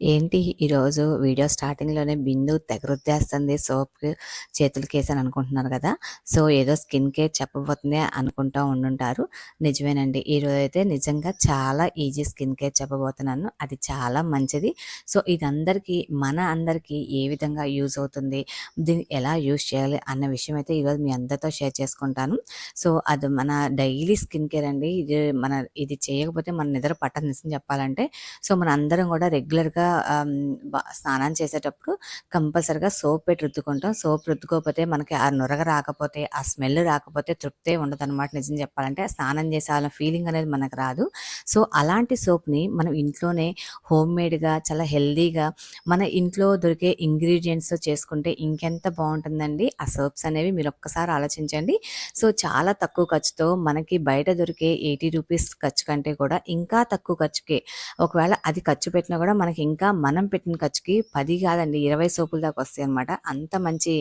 ఏంటి ఈరోజు వీడియో స్టార్టింగ్‌లోనే బిందు తెగరుద్దేస్తుంది సోప్ చేతులకేసని అనుకుంటున్నారు కదా! సో, ఏదో స్కిన్ కేర్ చెప్పబోతుంది అనుకుంటూ ఉండుంటారు. నిజమేనండి. ఈరోజైతే నిజంగా చాలా ఈజీ స్కిన్ కేర్ చెప్పబోతున్నాను. అది చాలా మంచిది. సో, ఇది అందరికీ మన అందరికీ ఏ విధంగా యూజ్ అవుతుంది? దీన్ని ఎలా యూజ్ చేయాలి? అన్న విషయం అయితే ఈరోజు మీ అందరితో షేర్ చేసుకుంటాను. సో, అది మన డైలీ స్కిన్ కేర్ అండి. ఇది మన ఇది చేయకపోతే మన నిద్ర పట్టదు నిజం చెప్పాలంటే. సో, మన అందరం కూడా రెగ్యులర్‌గా ఆహ్, స్నానం చేసేటప్పుడు కంపల్సరీగా సోప్ పెట్టి రుద్దుకుంటాం. సోప్ రుద్దుకోకపోతే మనకి ఆ నురగ రాకపోతే, ఆ స్మెల్ రాకపోతే తృప్తే ఉండదనమాట నిజం చెప్పాలంటే. స్నానం చేసే వాళ్ళ ఫీలింగ్ అనేది మనకు రాదు. సో, అలాంటి సోప్‌ని మనం ఇంట్లోనే హోమ్‌మేడ్‌గా చాలా హెల్దీగా మన ఇంట్లో దొరికే ఇంగ్రీడియంట్స్ చేసుకుంటే ఇంకెంత బాగుంటుందండి ఆ సోప్స్ అనేవి మీరు ఒక్కసారి ఆలోచించండి. సో, చాలా తక్కువ ఖర్చుతో మనకి బయట దొరికే 80 రూపీస్ ఖర్చు కంటే కూడా ఇంకా తక్కువ ఖర్చుకే ఒకవేళ అది ఖర్చు పెట్టినా కూడా మనకి ఇంకా మనం పెట్టిన ఖర్చుకి పది కాదండి 20 సోపుల దాకా వస్తాయి అనమాట అంత మంచి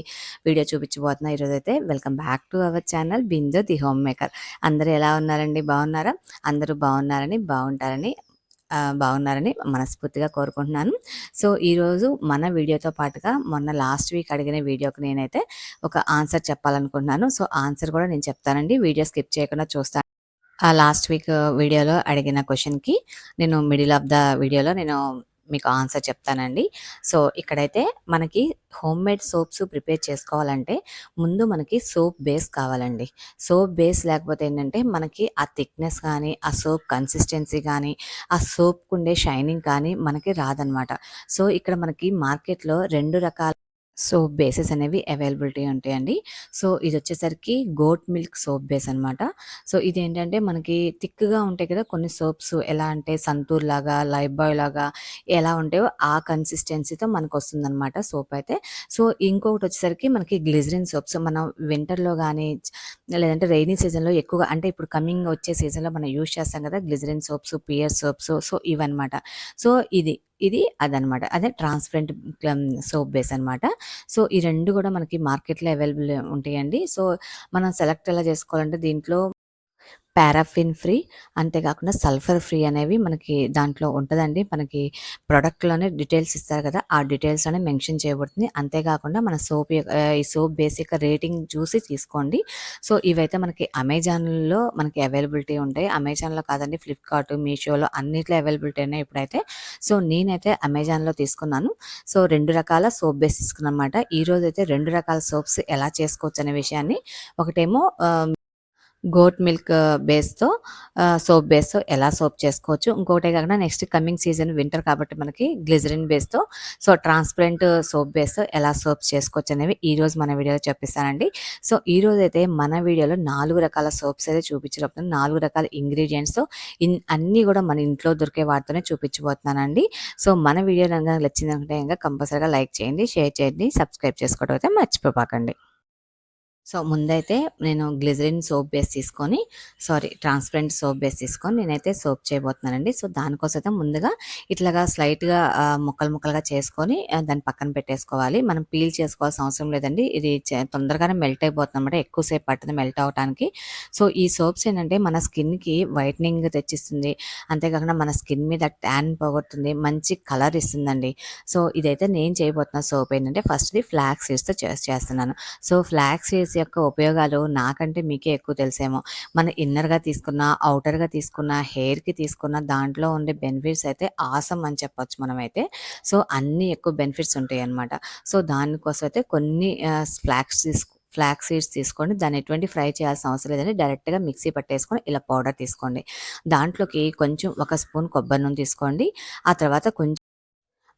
వీడియో చూపించబోతున్నా అయితే welcome back to our channel Bindu the home maker. అందరూ ఎలా ఉన్నారండి? బాగున్నారా? అందరూ బాగున్నారని, బాగుంటారని బాగున్నారని మనస్ఫూర్తిగా కోరుకుంటున్నాను. సో, ఈరోజు మన వీడియోతో పాటుగా మొన్న లాస్ట్ వీక్ అడిగిన వీడియోకి నేనైతే ఒక ఆన్సర్ చెప్పాలనుకుంటున్నాను. సో, ఆన్సర్ కూడా నేను చెప్తానండి. వీడియో స్కిప్ చేయకుండా చూస్తాను ఆ లాస్ట్ వీక్ వీడియోలో అడిగిన క్వశ్చన్కి నేను మిడిల్ ఆఫ్ ద వీడియోలో నేను మీకు ఆన్సర్ చెప్తానండి. సో, ఇక్కడైతే మనకి హోమ్‌మేడ్ సోప్స్ ప్రిపేర్ చేసుకోవాలంటే ముందు మనకి సోప్ బేస్ కావాలండి. సోప్ బేస్ లేకపోతే ఏంటంటే మనకి ఆ థిక్‌నెస్ కానీ, ఆ సోప్ కన్సిస్టెన్సీ కానీ, ఆ సోప్‌కుండే షైనింగ్ కానీ మనకి రాదనమాట. సో, ఇక్కడ మనకి మార్కెట్‌లో రెండు రకాల సోప్ బేసెస్ అనేవి అవైలబిలిటీ ఉంటాయండి. సో, ఇది వచ్చేసరికి గోట్ మిల్క్ సోప్ బేస్ అనమాట. సో, ఇది ఏంటంటే మనకి థిక్‌గా ఉంటాయి కదా! కొన్ని సోప్స్ ఎలా అంటే సంతూర్ లాగా, లైఫ్ బాయ్ లాగా ఎలా ఉంటాయో ఆ కన్సిస్టెన్సీతో మనకు వస్తుందన్నమాట సోప్ అయితే. సో, ఇంకొకటి వచ్చేసరికి మనకి గ్లిజరిన్ సోప్స్ మనం వింటర్‌లో కానీ లేదంటే రెయినీ సీజన్‌లో ఎక్కువగా అంటే ఇప్పుడు కమింగ్ వచ్చే సీజన్‌లో మనం యూజ్ చేస్తాం కదా! Glycerin soaps, pear soaps so, ఇవన్నమాట. సో, ఇది ఇది అదనమాట. అదే ట్రాన్స్‌పరెంట్ సోప్ బేస్ అనమాట. సో, ఈ రెండు కూడా మనకి మార్కెట్‌లో అవైలబుల్ ఉంటాయండి. సో, మనం సెలెక్ట్ ఎలా చేసుకోవాలంటే దీంట్లో పారాఫిన్ ఫ్రీ అంతేకాకుండా సల్ఫర్ ఫ్రీ అనేవి మనకి దాంట్లో ఉంటదండి. మనకి ప్రోడక్ట్లోనే డీటెయిల్స్ ఇస్తారు కదా! ఆ డీటెయిల్స్ అనే మెన్షన్ చేయబడుతుంది. అంతేకాకుండా మన సోప్ యొక్క ఈ సోప్ బేసిక్ రేటింగ్ చూసి తీసుకోండి. సో, ఇవైతే మనకి అమెజాన్‌లో మనకి అవైలబిలిటీ ఉంటాయి. అమెజాన్‌లో కాదండి ఫ్లిప్‌కార్ట్, మీషోలో అన్నిట్లో అవైలబిలిటీ ఉన్నాయి ఇప్పుడైతే. సో, నేనైతే అమెజాన్‌లో తీసుకున్నాను. సో, రెండు రకాల సోప్ బేస్ తీసుకున్నమాట ఈరోజు అయితే రెండు రకాల సోప్స్ ఎలా చేసుకోవచ్చనే విషయాన్ని ఒకటేమో గోట్ మిల్క్ బేస్‌తో సోప్ బేస్‌తో ఎలా సోప్ చేసుకోవచ్చు. ఇంకోటే కాకుండా నెక్స్ట్ కమింగ్ సీజన్ వింటర్ కాబట్టి మనకి గ్లిజరిన్ బేస్‌తో సో, ట్రాన్స్‌పరెంట్ సోప్ బేస్‌తో ఎలా సోప్స్ చేసుకోవచ్చనేవి ఈరోజు మన వీడియోలో చెప్పిస్తానండి. సో, ఈరోజైతే మన వీడియోలో నాలుగు రకాల సోప్స్ అయితే చూపించబోతున్నాను. నాలుగు రకాల ఇంగ్రీడియంట్స్ ఇన్ అన్నీ కూడా మన ఇంట్లో దొరికే వాటితోనే చూపించబోతున్నానండి. సో, మన వీడియో గనుక నచ్చిందంటే ఇంకా కంపల్సరీగా లైక్ చేయండి, షేర్ చేయండి, సబ్స్క్రైబ్ చేసుకోవడం అయితే మర్చిపోపాకండి సో, ముందైతే నేను గ్లిజరిన్ సోప్ బేస్ తీసుకొని సారీ ట్రాన్స్‌పరెంట్ సోప్ బేస్ తీసుకొని నేనైతే సోప్ చేయబోతున్నానండి. సో, దానికోసం అయితే ముందుగా ఇట్లాగా స్లైట్‌గా ముక్కలు ముక్కలుగా చేసుకొని దాన్ని పక్కన పెట్టేసుకోవాలి. మనం పీల్ చేసుకోవాల్సిన అవసరం లేదండి. ఇది చ తొందరగానే మెల్ట్ అయిపోతుంది అనమాట ఎక్కువసేపు పట్టదు మెల్ట్ అవ్వటానికి. సో, ఈ సోప్స్ ఏంటంటే మన స్కిన్‌కి వైట్నింగ్ తెచ్చిస్తుంది. అంతేకాకుండా మన స్కిన్ మీద ట్యాన్ పోగొడుతుంది. మంచి కలర్ ఇస్తుందండి. సో, ఇదైతే నేను చేయబోతున్న సోప్ ఏంటంటే ఫస్ట్‌ది ఫ్లాక్స్ సీడ్స్‌తో చేస్తున్నాను. సో, ఫ్లాక్స్ సీడ్స్ యొక్క ఉపయోగాలు నాకంటే మీకే ఎక్కువ తెలుసేమో. మన ఇన్నర్‌గా తీసుకున్న, అవుటర్గా తీసుకున్న, హెయిర్‌కి తీసుకున్న దాంట్లో ఉండే బెనిఫిట్స్ అయితే ఆసం అని చెప్పొచ్చు మనమైతే. సో, అన్నీ ఎక్కువ బెనిఫిట్స్ ఉంటాయి అనమాట సో, దానికోసం అయితే కొన్ని ఫ్లాక్స్ తీసుకు ఫ్లాక్స్ సీడ్స్ తీసుకోండి. దాన్ని ఎటువంటి ఫ్రై చేయాల్సిన అవసరం లేదండి. డైరెక్ట్‌గా మిక్సీ పట్టేసుకొని ఇలా పౌడర్ తీసుకోండి. దాంట్లోకి కొంచెం ఒక స్పూన్ కొబ్బరి నూనె తీసుకోండి. ఆ తర్వాత కొంచెం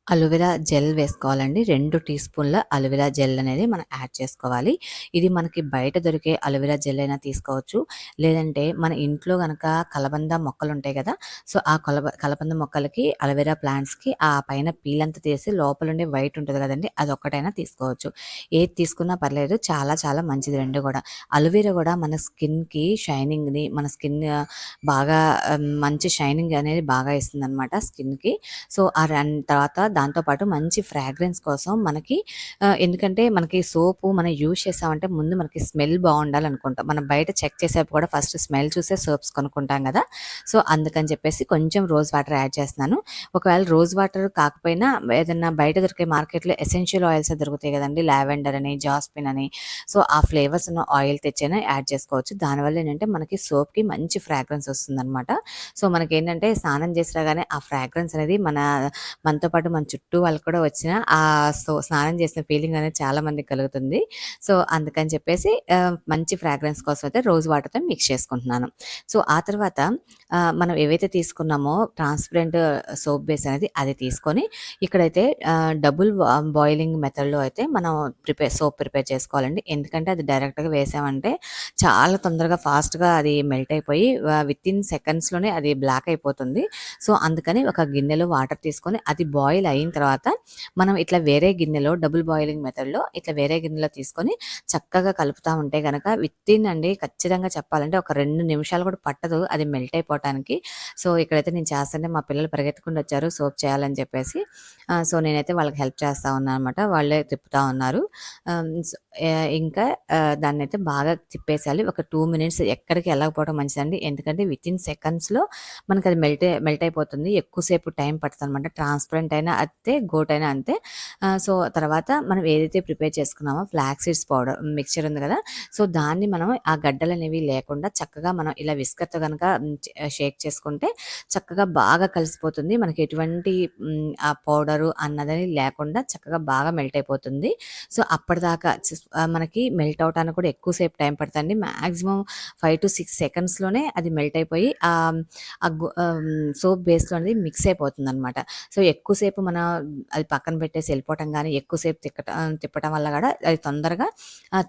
అలోవెరా జెల్ వేసుకోవాలండి. రెండు టీ స్పూన్ల అలోవెరా జెల్ అనేది మనం యాడ్ చేసుకోవాలి. ఇది మనకి బయట దొరికే అలోవెరా జెల్ అయినా తీసుకోవచ్చు. లేదంటే మన ఇంట్లో కనుక కలబంద మొక్కలు ఉంటాయి కదా! సో, ఆ కలబ కలబంద మొక్కలకి అలోవెరా ప్లాంట్స్‌కి ఆ పైన పీల్ అంతా తీసి లోపలుండే వైట్ ఉంటుంది కదండి అది ఒక్కటైనా తీసుకోవచ్చు. ఏది తీసుకున్నా పర్లేదు. చాలా చాలా మంచిది రెండు కూడా. అలోవెరా కూడా మన స్కిన్‌కి షైనింగ్‌ని మన స్కిన్ బాగా మంచి షైనింగ్ అనేది బాగా ఇస్తుంది అనమాట స్కిన్‌కి. సో, ఆ రన్ తర్వాత దాంతో పాటు మంచి ఫ్రాగ్రెన్స్ కోసం మనకి ఎందుకంటే మనకి సోపు మనం యూజ్ చేసామంటే ముందు మనకి స్మెల్ బాగుండాలనుకుంటాం మనం బయట చెక్ చేసేప్పుడు కూడా ఫస్ట్ స్మెల్ చూసే సోప్స్ కొనుక్కుంటాం కదా సో, అందుకని చెప్పేసి కొంచెం రోజ్ వాటర్ యాడ్ చేస్తున్నాను. ఒకవేళ రోజ్ వాటర్ కాకపోయినా ఏదన్నా బయట దొరికే మార్కెట్‌లో ఎసెన్షియల్ ఆయిల్స్ దొరుకుతాయి కదండి లావెండర్ అని, జాస్పిన్ అని. సో, ఆ ఫ్లేవర్స్ ఉన్న ఆయిల్ తెచ్చైనా యాడ్ చేసుకోవచ్చు. దానివల్ల ఏంటంటే మనకి సోప్‌కి మంచి ఫ్రాగ్రెన్స్ వస్తుందన్నమాట సో, మనకి ఏంటంటే స్నానం చేసినా కానీ ఆ ఫ్రాగ్రెన్స్ అనేది మన మనతో పాటు మన చుట్టూ వాళ్ళకి కూడా వచ్చిన ఆ సో, స్నానం చేసిన ఫీలింగ్ అనేది చాలా మందికి కలుగుతుంది. సో, అందుకని చెప్పేసి మంచి ఫ్రాగ్రెన్స్ కోసం అయితే రోజ్ వాటర్‌తో మిక్స్ చేసుకుంటున్నాను. సో, ఆ తర్వాత మనం ఏవైతే తీసుకున్నామో ట్రాన్స్‌పరెంట్ సోప్ బేస్ అనేది అది తీసుకొని ఇక్కడైతే డబుల్ బాయిలింగ్ మెథడ్‌లో అయితే మనం ప్రిపేర్ సోప్ ప్రిపేర్ చేసుకోవాలండి. ఎందుకంటే అది డైరెక్ట్‌గా వేసామంటే చాలా తొందరగా ఫాస్ట్‌గా అది మెల్ట్ అయిపోయి విత్ ఇన్ సెకండ్స్‌లోనే అది బ్లాక్ అయిపోతుంది. సో, అందుకని ఒక గిన్నెలో వాటర్ తీసుకొని అది బాయిల్ అయిన తర్వాత మనం ఇట్లా వేరే గిన్నెలో డబుల్ బాయిలింగ్ మెథడ్‌లో ఇట్లా వేరే గిన్నెలో తీసుకొని చక్కగా కలుపుతా ఉంటే కనుక వితిన్ అండి ఖచ్చితంగా చెప్పాలంటే ఒక రెండు నిమిషాలు కూడా పట్టదు అది మెల్ట్ అయిపోవటానికి. సో, ఇక్కడైతే నేను చేస్తుంటే మా పిల్లలు పరిగెత్తుకుంటూ వచ్చారు సోప్ చేయాలని చెప్పేసి. సో, నేనైతే వాళ్ళకి హెల్ప్ చేస్తా ఉన్నాననమాట. వాళ్ళే తిప్పుతా ఉన్నారు. ఇంకా దాన్ని దాన్నైతే బాగా తిప్పేసేయాలి. ఒక టూ మినిట్స్ ఎక్కడికి వెళ్ళకపోవడం మంచిదండి. ఎందుకంటే వితిన్ సెకండ్స్‌లో అది మెల్ట్ మెల్ట్ అయిపోతుంది. ఎక్కువ సేపు టైం అనమాట ట్రాన్స్‌పరెంట్ అయినా అంతే, గోట్ అయినా అంతే. సో, తర్వాత మనం ఏదైతే ప్రిపేర్ చేసుకున్నామో ఫ్లాక్స్ సీడ్స్ పౌడర్ మిక్చర్ ఉంది కదా సో, దాన్ని మనం ఆ గడ్డలు అనేవి లేకుండా చక్కగా మనం ఇలా విస్కర్‌తో కనుక షేక్ చేసుకుంటే చక్కగా బాగా కలిసిపోతుంది. మనకి ఎటువంటి ఆ పౌడరు అన్నది లేకుండా చక్కగా బాగా మెల్ట్ అయిపోతుంది. సో, అప్పటిదాకా మనకి మెల్ట్ అవ్వటానికి కూడా ఎక్కువసేపు టైం పడుతుంది మ్యాక్సిమం ఫైవ్ టు సిక్స్ సెకండ్స్‌లోనే అది మెల్ట్ అయిపోయి ఆ సోప్ బేస్‌లో అనేది మిక్స్ అయిపోతుంది అనమాట సో, ఎక్కువసేపు మనం పక్కన అది పక్కన పెట్టేసి వెళ్ళిపోవటం కానీ ఎక్కువసేపు తిక్కట తిక్కటం తిప్పటం వల్ల కూడా అది తొందరగా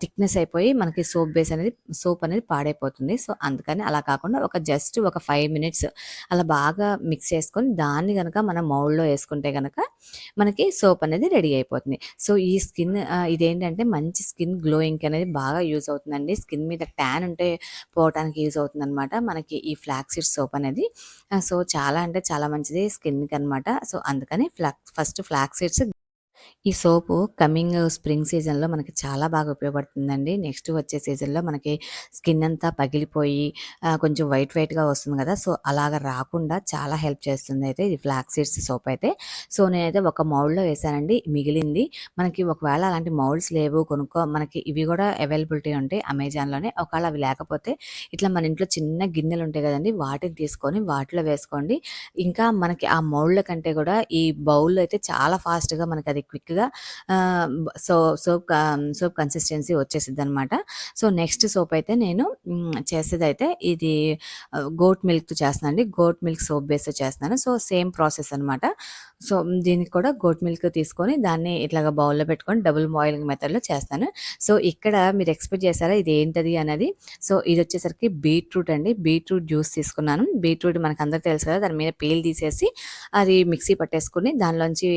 థిక్‌నెస్ అయిపోయి మనకి సోప్ బేస్ అనేది సోప్ అనేది పాడైపోతుంది. సో, అందుకని అలా కాకుండా ఒక జస్ట్ ఒక ఫైవ్ మినిట్స్ అలా బాగా మిక్స్ చేసుకొని దాన్ని కనుక మనం మౌల్డ్‌లో వేసుకుంటే కనుక మనకి సోప్ అనేది రెడీ అయిపోతుంది. సో, ఈ స్కిన్ ఇదేంటంటే మంచి స్కిన్ గ్లోయింగ్ అనేది బాగా యూజ్ అవుతుందండి. స్కిన్ మీద ట్యాన్ ఉంటే పోవటానికి యూజ్ అవుతుందనమాట. మనకి ఈ ఫ్లాక్స్ సోప్ అనేది. సో, చాలా అంటే చాలా మంచిది స్కిన్‌కనమాట. సో, అందుకని ఫ్లా ఫ్లాక్ ఫస్ట్ ఫ్లాక్స్ సీడ్స్ ఈ సోపు కమింగ్ స్ప్రింగ్ సీజన్‌లో మనకి చాలా బాగా ఉపయోగపడుతుందండి. నెక్స్ట్ వచ్చే సీజన్‌లో మనకి స్కిన్ అంతా పగిలిపోయి కొంచెం వైట్ వైట్‌గా వస్తుంది కదా సో, అలాగా రాకుండా చాలా హెల్ప్ చేస్తుంది అయితే ఈ ఫ్లాక్స్ సీడ్స్ సోప్ అయితే. సో, నేనైతే ఒక మౌల్డ్‌లో వేసానండి. మిగిలింది మనకి ఒకవేళ అలాంటి మౌల్డ్స్ లేవు కొనుక్కో మనకి ఇవి కూడా అవైలబిలిటీ ఉంటాయి అమెజాన్‌లోనే. ఒకవేళ అవి లేకపోతే ఇట్లా మన ఇంట్లో చిన్న గిన్నెలు ఉంటాయి కదండి వాటిని తీసుకొని వాటిలో వేసుకోండి. ఇంకా మనకి ఆ మౌల్డ్‌ల కంటే కూడా ఈ బౌల్‌లో అయితే చాలా ఫాస్ట్‌గా మనకి అది ఆహ్, సో సోప్ సోప్ కన్సిస్టెన్సీ వచ్చేసింది అనమాట సో, నెక్స్ట్ సోప్ అయితే నేను చేసేది చేసేదైతే ఇది గోట్ మిల్క్‌తో చేస్తున్నానండి. గోట్ మిల్క్ సోప్ బేస్‌తో చేస్తున్నాను. సో, సేమ్ ప్రాసెస్ అనమాట. సో, దీనికి కూడా గోట్ మిల్క్ తీసుకొని దాన్ని ఇట్లాగా బౌల్‌లో పెట్టుకొని డబుల్ బాయిలింగ్ మెథడ్‌లో చేస్తాను. సో, ఇక్కడ మీరు ఎక్స్‌పెక్ట్ చేశారా ఇది ఏంటది అనేది? సో, ఇది వచ్చేసరికి బీట్రూట్ అండి. బీట్రూట్ జ్యూస్ తీసుకున్నాను. బీట్రూట్ మనకు అందరికీ తెలుసు కదా! దాని మీద పీల్ తీసేసి అది మిక్సీ పట్టేసుకొని దానిలోంచి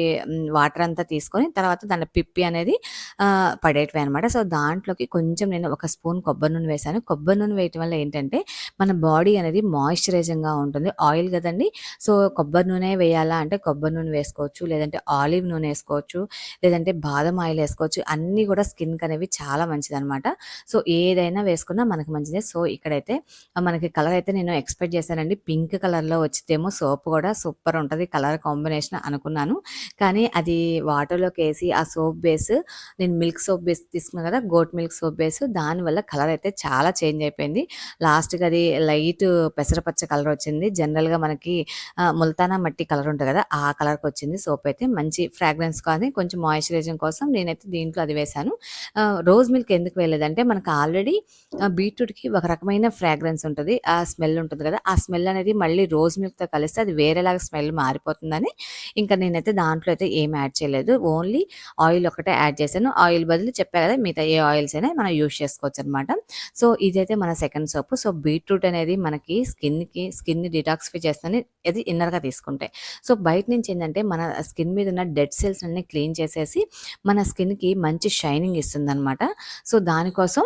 వాటర్ అంతా తీసుకుని తర్వాత దాంట్లో పిప్పి అనేది పడేటివి అనమాట. సో, దాంట్లోకి కొంచెం నేను ఒక స్పూన్ కొబ్బరి నూనె వేశాను. కొబ్బరి నూనె వేయటం వల్ల ఏంటంటే మన బాడీ అనేది మాయిశ్చరైజింగ్‌గా ఉంటుంది. ఆయిల్ కదండి సో, కొబ్బరి నూనె వేయాలా అంటే కొబ్బరి నూనె వేసుకోవచ్చు. లేదంటే ఆలివ్ నూనె వేసుకోవచ్చు లేదంటే బాదం ఆయిల్ వేసుకోవచ్చు అన్నీ కూడా స్కిన్కి అనేవి చాలా మంచిదనమాట. సో, ఏదైనా వేసుకున్నా మనకు మంచిదే. సో, ఇక్కడైతే మనకి కలర్ అయితే నేను ఎక్స్‌పెక్ట్ చేశానండి. పింక్ కలర్‌లో వచ్చితేమో సోప్ కూడా సూపర్ ఉంటుంది కలర్ కాంబినేషన్ అనుకున్నాను. కానీ అది వాటర్ వాటర్‌లోకేసి ఆ సోప్ బేస్ నేను మిల్క్ సోప్ బేస్ తీసుకున్నాను కదా గోట్ మిల్క్ సోప్ బేస్ దానివల్ల కలర్ అయితే చాలా చేంజ్ అయిపోయింది. లాస్ట్‌కి అది లైట్ పెసరపచ్చ కలర్ వచ్చింది. జనరల్‌గా మనకి ముల్తానా మట్టి కలర్ ఉంటుంది కదా ఆ కలర్కి వచ్చింది సోప్ అయితే. మంచి ఫ్రాగ్రెన్స్ కానీ కొంచెం మాయిశ్చరైజింగ్ కోసం నేనైతే దీంట్లో అది వేశాను. రోజ్ మిల్క్ ఎందుకు వేయలేదంటే మనకు ఆల్రెడీ బీట్రూట్‌కి ఒక రకమైన ఫ్రాగ్రెన్స్ ఉంటుంది ఆ స్మెల్ ఉంటుంది కదా ఆ స్మెల్ అనేది మళ్ళీ రోజ్ మిల్క్‌తో కలిస్తే అది వేరేలాగా స్మెల్ మారిపోతుందని ఇంకా నేనైతే దాంట్లో అయితే ఏం యాడ్ చేయలేదు. ఓన్లీ ఆయిల్ ఒకటే యాడ్ చేశాను. ఆయిల్ బదులు చెప్పా కదా మిగతా ఏ ఆయిల్స్ అయినా మనం యూజ్ చేసుకోవచ్చనమాట. సో, ఇదైతే మన సెకండ్ సోప్ సో, బీట్రూట్ అనేది మనకి స్కిన్‌కి స్కిన్‌ని డిటాక్సిఫై చేస్తుంది అది ఇన్నర్‌గా తీసుకుంటే. సో, బయట నుంచి ఏంటంటే మన స్కిన్ మీద ఉన్న డెడ్ సెల్స్ అన్నీ క్లీన్ చేసేసి మన స్కిన్‌కి మంచి షైనింగ్ ఇస్తుందనమాట. సో, దానికోసం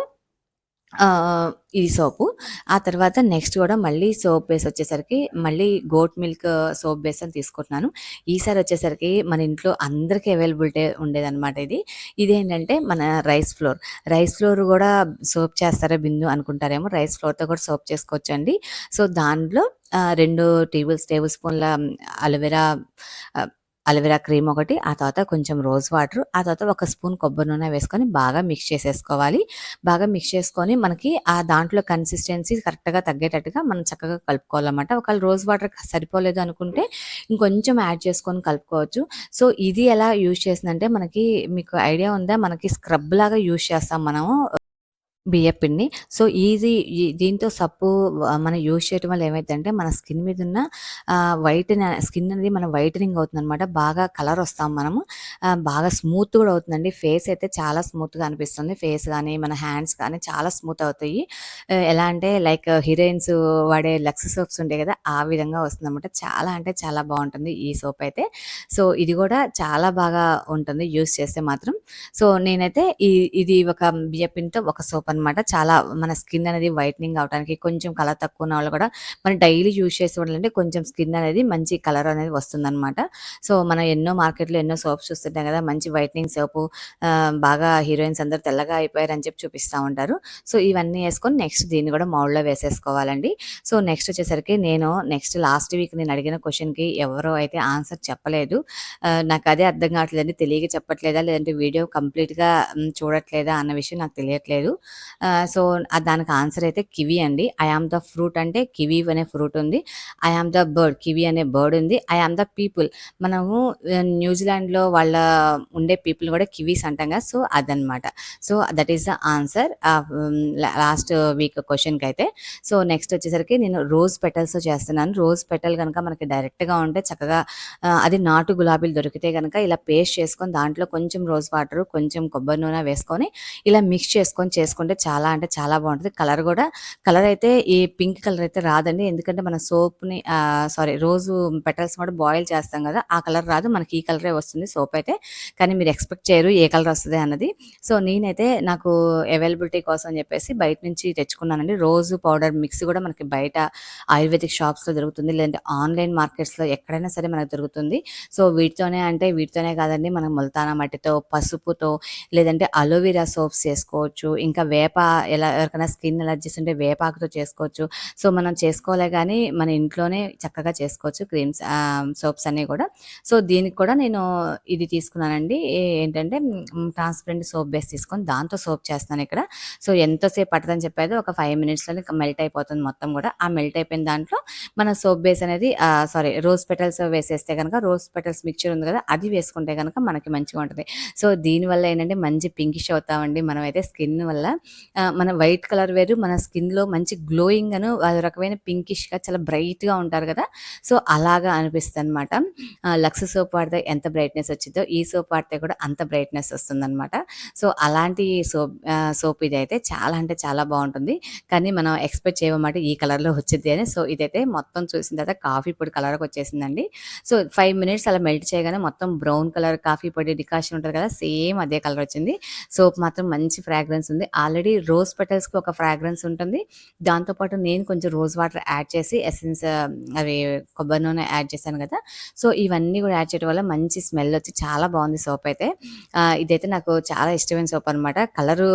ఈ సోపు. ఆ తర్వాత నెక్స్ట్ కూడా మళ్ళీ సోప్ బేస్ వచ్చేసరికి మళ్ళీ గోట్ మిల్క్ సోప్ బేస్ అని తీసుకుంటున్నాను. ఈసారి వచ్చేసరికి మన ఇంట్లో అందరికి అవైలబిలిటీ ఉండేదన్నమాట ఇది. ఇదేంటంటే మన రైస్ ఫ్లోర్. రైస్ ఫ్లోర్ కూడా సోప్ చేస్తారా బిందు అనుకుంటారేమో. రైస్ ఫ్లోర్‌తో కూడా సోప్ చేసుకోవచ్చండి. సో, దాంట్లో ఆహ్, 2 టేబుల్స్ టేబుల్ స్పూన్ల aloe vera aloe vera cream ఒకటి, ఆ తర్వాత కొంచెం రోజ్ వాటర్, ఆ తర్వాత ఒక స్పూన్ కొబ్బరి నూనె వేసుకొని బాగా మిక్స్ చేసేసుకోవాలి. బాగా మిక్స్ చేసుకొని మనకి ఆ దాంట్లో కన్సిస్టెన్సీ కరెక్ట్‌గా తగ్గేటట్టుగా మనం చక్కగా కలుపుకోవాలన్నమాట. ఒకవేళ రోజ్ వాటర్ సరిపోలేదు అనుకుంటే ఇంకొంచెం యాడ్ చేసుకొని కలుపుకోవచ్చు. సో, ఇది ఎలా యూజ్ చేసిందంటే మనకి మీకు ఐడియా ఉందా? మనకి స్క్రబ్ లాగా యూజ్ చేస్తాం మనము. బియ్యపిండి సో, ఈజీ ఈ దీంతో సప్పు మనం యూజ్ చేయటం వల్ల ఏమైందంటే మన స్కిన్ మీద ఉన్న వైట్ స్కిన్ అనేది మన వైటనింగ్ అవుతుంది అనమాట బాగా కలర్ వస్తాం మనము. బాగా స్మూత్ కూడా అవుతుందండి. ఫేస్ అయితే చాలా స్మూత్‌గా అనిపిస్తుంది. ఫేస్ కానీ మన హ్యాండ్స్ కానీ చాలా స్మూత్ అవుతాయి. ఎలా అంటే లైక్ హీరోయిన్స్ వాడే లక్స్ సోప్స్ ఉంటాయి కదా ఆ విధంగా వస్తుందనమాట. చాలా అంటే చాలా బాగుంటుంది ఈ సోప్ అయితే. సో, ఇది కూడా చాలా బాగా ఉంటుంది యూస్ చేస్తే మాత్రం. సో, నేనైతే ఈ ఇది ఒక బియ్యపిండితో ఒక సోప్ అనమాట. చాలా మన స్కిన్ అనేది వైట్నింగ్ అవ్వటానికి కొంచెం కలర్ తక్కువ ఉన్న వాళ్ళు కూడా మనం డైలీ యూజ్ చేసేవాళ్ళంటే కొంచెం స్కిన్ అనేది మంచి కలర్ అనేది వస్తుందన్నమాట సో, మనం ఎన్నో మార్కెట్‌లో ఎన్నో సోప్స్ చూస్తుంటాం కదా మంచి వైట్నింగ్ సోపు బాగా హీరోయిన్స్ అందరూ తెల్లగా అయిపోయారని చెప్పి చూపిస్తా ఉంటారు. సో, ఇవన్నీ వేసుకొని నెక్స్ట్ దీన్ని కూడా మౌల్డ్‌లో వేసేసుకోవాలండి. సో, నెక్స్ట్ వచ్చేసరికి నేను నెక్స్ట్ లాస్ట్ వీక్ నేను అడిగిన క్వశ్చన్కి ఎవరో అయితే ఆన్సర్ చెప్పలేదు. నాకు అదే అర్థం కావట్లేదండి. తెలియక చెప్పట్లేదా? లేదంటే వీడియో కంప్లీట్‌గా చూడట్లేదా అన్న విషయం నాకు తెలియట్లేదు. సో, దానికి ఆన్సర్ అయితే కివి అండి. ఐ ఆమ్ ద ఫ్రూట్ అంటే కివి అనే ఫ్రూట్ ఉంది. I am the bird kiwi అనే బర్డ్ ఉంది. ఐ ఆమ్ ద పీపుల్ మనము న్యూజిలాండ్‌లో వాళ్ళ ఉండే పీపుల్ కూడా కివీస్ అంటాం కదా! సో, అదనమాట. So, that is the answer last week క్వశ్చన్కి అయితే సో, నెక్స్ట్ వచ్చేసరికి నేను రోజ్ పెటల్స్ చేస్తున్నాను. రోజ్ పెటల్ కనుక మనకి డైరెక్ట్‌గా ఉంటే చక్కగా అది నాటు గులాబీలు దొరికితే కనుక ఇలా పేస్ట్ చేసుకొని దాంట్లో కొంచెం రోజ్ వాటర్ కొంచెం కొబ్బరి నూనె వేసుకొని ఇలా మిక్స్ చేసుకొని చేసుకుంటే చాలా అంటే చాలా బాగుంటుంది కలర్ కూడా కలర్ అయితే ఈ పింక్ కలర్ అయితే రాదండి. ఎందుకంటే మన సోప్‌ని సారీ రోజు పెటల్స్ కూడా బాయిల్ చేస్తాం కదా ఆ కలర్ రాదు. మనకి ఈ కలరే వస్తుంది సోప్ అయితే. కానీ మీరు ఎక్స్‌పెక్ట్ చేయరు ఏ కలర్ వస్తుంది అన్నది. సో, నేనైతే నాకు అవైలబిలిటీ కోసం అని చెప్పేసి బయట నుంచి తెచ్చుకున్నానండి. రోజు పౌడర్ మిక్స్ కూడా మనకి బయట ఆయుర్వేదిక్ షాప్స్‌లో దొరుకుతుంది. లేదంటే ఆన్‌లైన్ మార్కెట్స్‌లో ఎక్కడైనా సరే మనకు దొరుకుతుంది. సో, వీటితోనే అంటే వీటితోనే కాదండి మనం ముల్తానా మట్టితో, పసుపుతో లేదంటే అలోవెరా సోప్స్ చేసుకోవచ్చు. ఇంకా వే వేప ఎలా ఎవరికైనా స్కిన్ ఎలర్జీస్ ఉంటే వేపాకుతో చేసుకోవచ్చు. సో, మనం చేసుకోలే కానీ మన ఇంట్లోనే చక్కగా చేసుకోవచ్చు క్రీమ్స్ సోప్స్ అన్నీ కూడా. సో, దీనికి కూడా నేను ఇది తీసుకున్నానండి. ఏంటంటే ట్రాన్స్‌పరెంట్ సోప్ బేస్ తీసుకొని దాంతో సోప్ చేస్తున్నాను ఇక్కడ. సో, ఎంతసేపు పట్టదని చెప్పేది ఒక ఫైవ్ మినిట్స్‌లోనే మెల్ట్ అయిపోతుంది మొత్తం కూడా ఆ మెల్ట్ అయిపోయిన దాంట్లో మన సోప్ బేస్ అనేది సారీ రోజ్ పెటల్స్ వేసేస్తే కనుక రోజ్ పెటల్స్ మిక్చర్ ఉంది కదా అది వేసుకుంటే కనుక మనకి మంచిగా ఉంటుంది సో, దీనివల్ల ఏంటంటే మంచి పింకిష్ అవుతామండి. మనమైతే స్కిన్ వల్ల మన వైట్ కలర్ వేరు మన స్కిన్‌లో మంచి గ్లోయింగ్ అను అదో రకమైన పింకిష్‌గా చాలా బ్రైట్‌గా ఉంటారు కదా సో, అలాగా అనిపిస్తుంది అనమాట లక్స్ సోప్ వాడితే ఎంత బ్రైట్‌నెస్ వచ్చిందో ఈ సోప్ వాడితే కూడా అంత బ్రైట్‌నెస్ వస్తుందన్నమాట సో, అలాంటి సోప్ సోప్ ఇదైతే చాలా అంటే చాలా బాగుంటుంది కానీ మనం ఎక్స్‌పెక్ట్ చేయమన్నమాట ఈ కలర్‌లో వచ్చింది అని. సో, ఇదైతే మొత్తం చూసిన తర్వాత కాఫీ పొడి కలర్‌కొచ్చేసిందండి. సో, ఫైవ్ మినిట్స్ అలా మెల్ట్ చేయగానే మొత్తం బ్రౌన్ కలర్ కాఫీ పొడి డికాషన్ ఉంటుంది కదా! సేమ్ అదే కలర్ వచ్చింది. సోప్ మాత్రం మంచి ఫ్రాగ్రెన్స్ ఉంది. ఆల్రెడీ ఆల్రెడీ రోజ్ పెటల్స్‌కి ఒక ఫ్రాగ్రెన్స్ ఉంటుంది. దాంతో పాటు నేను కొంచెం రోజ్ వాటర్ యాడ్ చేసి ఎసెన్స్ అవి కొబ్బరి నూనె యాడ్ చేశాను కదా సో, ఇవన్నీ కూడా యాడ్ చేయడం వల్ల మంచి స్మెల్ వచ్చి చాలా బాగుంది సోప్ అయితే. ఇదైతే నాకు చాలా ఇష్టమైన సోప్ అనమాట. కలరు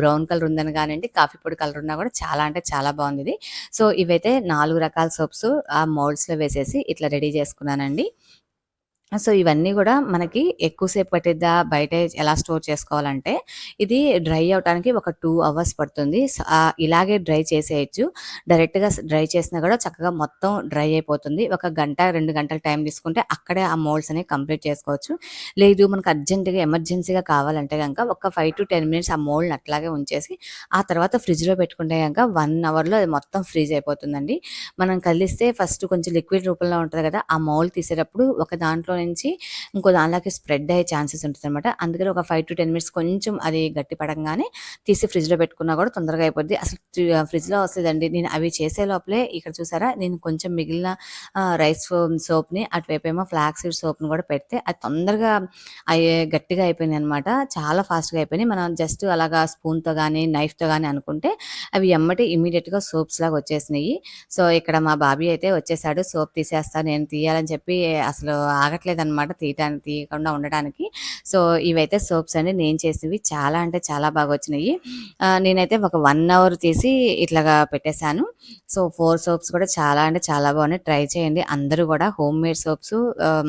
బ్రౌన్ కలర్ ఉందని కానివ్వండి కాఫీ పొడి కలర్ ఉన్నా కూడా చాలా అంటే చాలా బావుందిది. సో, ఇవైతే నాలుగు రకాల సోప్స్ ఆ మౌల్డ్స్‌లో వేసేసి ఇట్లా రెడీ చేసుకున్నానండి. సో, ఇవన్నీ కూడా మనకి ఎక్కువసేపు పట్టిద్దా? బయట ఎలా స్టోర్ చేసుకోవాలంటే, ఇది డ్రై అవ్వటానికి ఒక టూ అవర్స్ పడుతుంది. ఇలాగే డ్రై చేసేయచ్చు డైరెక్ట్‌గా డ్రై చేసినా కూడా చక్కగా మొత్తం డ్రై అయిపోతుంది. ఒక గంట, రెండు గంటల టైం తీసుకుంటే అక్కడే ఆ మోల్డ్స్ అనేవి కంప్లీట్ చేసుకోవచ్చు. లేదు మనకు అర్జెంట్‌గా, ఎమర్జెన్సీగా కావాలంటే కనుక ఒక 5-10 మినిట్స్ ఆ మోల్డ్‌ని అట్లాగే ఉంచేసి, ఆ తర్వాత ఫ్రిడ్జ్‌లో పెట్టుకుంటే కనుక వన్ అవర్‌లో అది మొత్తం ఫ్రీజ్ అయిపోతుందండి. మనం కదిలిస్తే ఫస్ట్ కొంచెం లిక్విడ్ రూపంలో ఉంటుంది కదా ఆ మోల్డ్ తీసేటప్పుడు ఒక దాంట్లో నుంచి ఇంకో దానిలోకి స్ప్రెడ్ అయ్యే ఛాన్సెస్ ఉంటుందనమాట. అందుకని ఒక 5-10 మినిట్స్ కొంచెం అది గట్టి పడంగానే తీసి ఫ్రిడ్జ్‌లో పెట్టుకున్నా కూడా తొందరగా అయిపోద్ది. అసలు ఫ్రిడ్జ్‌లో వస్తుందండి నేను అవి చేసే లోపలే ఇక్కడ చూసారా నేను కొంచెం మిగిలిన రైస్ సోప్‌ని అటువైపేమో ఫ్లాక్స్ సీడ్ సోప్‌ని కూడా పెడితే అది తొందరగా అయ్యే గట్టిగా అయిపోయిందనమాట. చాలా ఫాస్ట్‌గా అయిపోయినాయి. మనం జస్ట్ అలాగా స్పూన్‌తో కానీ నైఫ్‌తో కానీ అనుకుంటే అవి ఎమ్మటి ఇమీడియట్గా సోప్స్ లాగా వచ్చేసినాయి. సో, ఇక్కడ మా బాబీ అయితే వచ్చేసాడు. సోప్ తీసేస్తా నేను తీయాలని చెప్పి అసలు ఆగట్లేదు ఆగట్లేదనమాట తీయటానికి తీయకుండా ఉండడానికి. సో, ఇవైతే సోప్స్ అండి నేను చేసినవి. చాలా అంటే చాలా బాగా వచ్చినాయి. నేనైతే ఒక వన్ అవర్ తీసి ఇట్లాగా పెట్టేసాను. సో, ఫోర్ సోప్స్ కూడా చాలా అంటే చాలా బాగున్నాయి. ట్రై చేయండి. అందరూ కూడా హోమ్ మేడ్ సోప్స్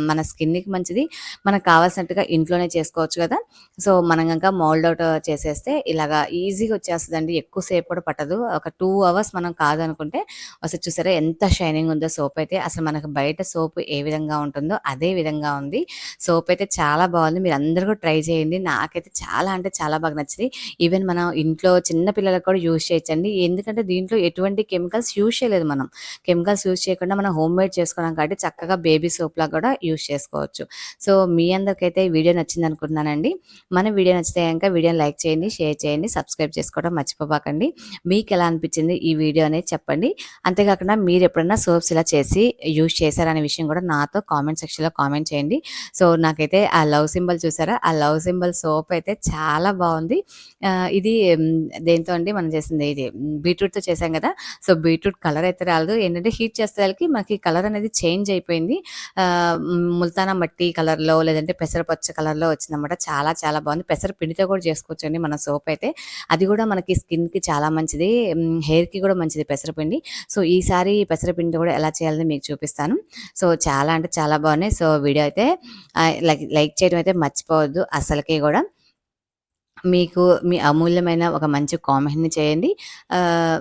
మన స్కిన్‌కి మంచిది. మనకు కావాల్సినట్టుగా ఇంట్లోనే చేసుకోవచ్చు కదా! సో, మనం గనక మౌల్డ్ అవుట్ చేసేస్తే ఇలాగా ఈజీగా వచ్చేస్తుందండి ఎక్కువ సేపు కూడా పట్టదు. ఒక టూ అవర్స్ మనం కాదనుకుంటే అసలు చూసారా ఎంత షైనింగ్ ఉందో సోప్ అయితే. అసలు మనకు బయట సోప్ ఏ విధంగా ఉంటుందో అదే విధంగా ఉంది. సోప్ అయితే చాలా బాగుంది. మీరు అందరూ కూడా ట్రై చేయండి. నాకైతే చాలా అంటే చాలా బాగా నచ్చింది. ఈవెన్ మనం ఇంట్లో చిన్న పిల్లలకు కూడా యూజ్ చేయొచ్చండి. ఎందుకంటే దీంట్లో ఎటువంటి కెమికల్స్ యూజ్ చేయలేదు మనం. కెమికల్స్ యూజ్ చేయకుండా మనం హోమ్ మేడ్ చేసుకున్నాం కాబట్టి చక్కగా బేబీ సోప్‌లా కూడా యూజ్ చేసుకోవచ్చు. సో, మీ అందరికైతే ఈ వీడియో నచ్చిందనుకుంటున్నానండి. మన వీడియో నచ్చితే గనక వీడియోని లైక్ చేయండి, షేర్ చేయండి, సబ్స్క్రైబ్ చేసుకోవడం మర్చిపోబాకండి. ఎలా అనిపించింది ఈ వీడియో అనేది చెప్పండి. అంతేకాకుండా మీరు ఎప్పుడన్నా సోప్స్ ఇలా చేసి యూజ్ చేశారనే విషయం కూడా నాతో కామెంట్ సెక్షన్‌లో కామెంట్ చేయండి. సో, నాకైతే ఆ లవ్ సింబల్ చూసారా? ఆ లవ్ సింబల్ సోప్ అయితే చాలా బాగుంది. ఇది దేంతో అండి మనం చేసింది ఇది బీట్రూట్‌తో చేసాం కదా! సో, బీట్రూట్ కలర్ అయితే రాలేదు. ఏంటంటే హీట్ చేసేసరికి మనకి కలర్ అనేది చేంజ్ అయిపోయింది. ముల్తానా మట్టి కలర్‌లో లేదంటే పెసరపచ్చ కలర్‌లో వచ్చిందన్నమాట చాలా చాలా బాగుంది. పెసర పిండితో కూడా చేసుకోవచ్చండి మన సోప్ అయితే. అది కూడా మనకి స్కిన్‌కి చాలా మంచిది. హెయిర్‌కి కూడా మంచిది పెసరపిండి. సో, ఈసారి పెసరపిండి కూడా ఎలా చేయాలని మీకు చూపిస్తాను. సో, చాలా అంటే చాలా బాగున్నాయి. సో, వీడియో అయితే లైక్ లైక్ చేయడం అయితే మర్చిపోవద్దు అసలకి కూడా. మీకు మీ అమూల్యమైన ఒక మంచి కామెంట్‌ని చేయండి.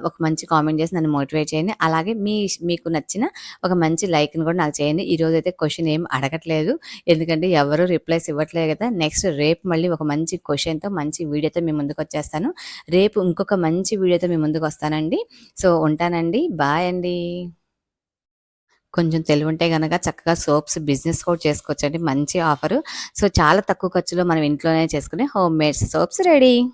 ఒక మంచి కామెంట్ చేసి నన్ను మోటివేట్ చేయండి. అలాగే మీ మీకు నచ్చిన ఒక మంచి లైక్‌ని కూడా నాకు చేయండి. ఈరోజు అయితే క్వశ్చన్ ఏం అడగట్లేదు. ఎందుకంటే ఎవరు రిప్లైస్ ఇవ్వట్లేదు కదా! నెక్స్ట్ రేపు మళ్ళీ ఒక మంచి క్వశ్చన్తో మంచి వీడియోతో మీ ముందుకొచ్చేస్తాను. రేపు ఇంకొక మంచి వీడియోతో మీ ముందుకొస్తానండి. సో, ఉంటానండి. బాయ్ అండి. కొంచెం తెలివుంటే గనక చక్కగా సోప్స్ బిజినెస్ కూడా చేసుకోవచ్చండి. మంచి ఆఫరు. సో, చాలా తక్కువ ఖర్చులో మనం ఇంట్లోనే చేసుకునే హోమ్ మేడ్ సోప్స్ రెడీ.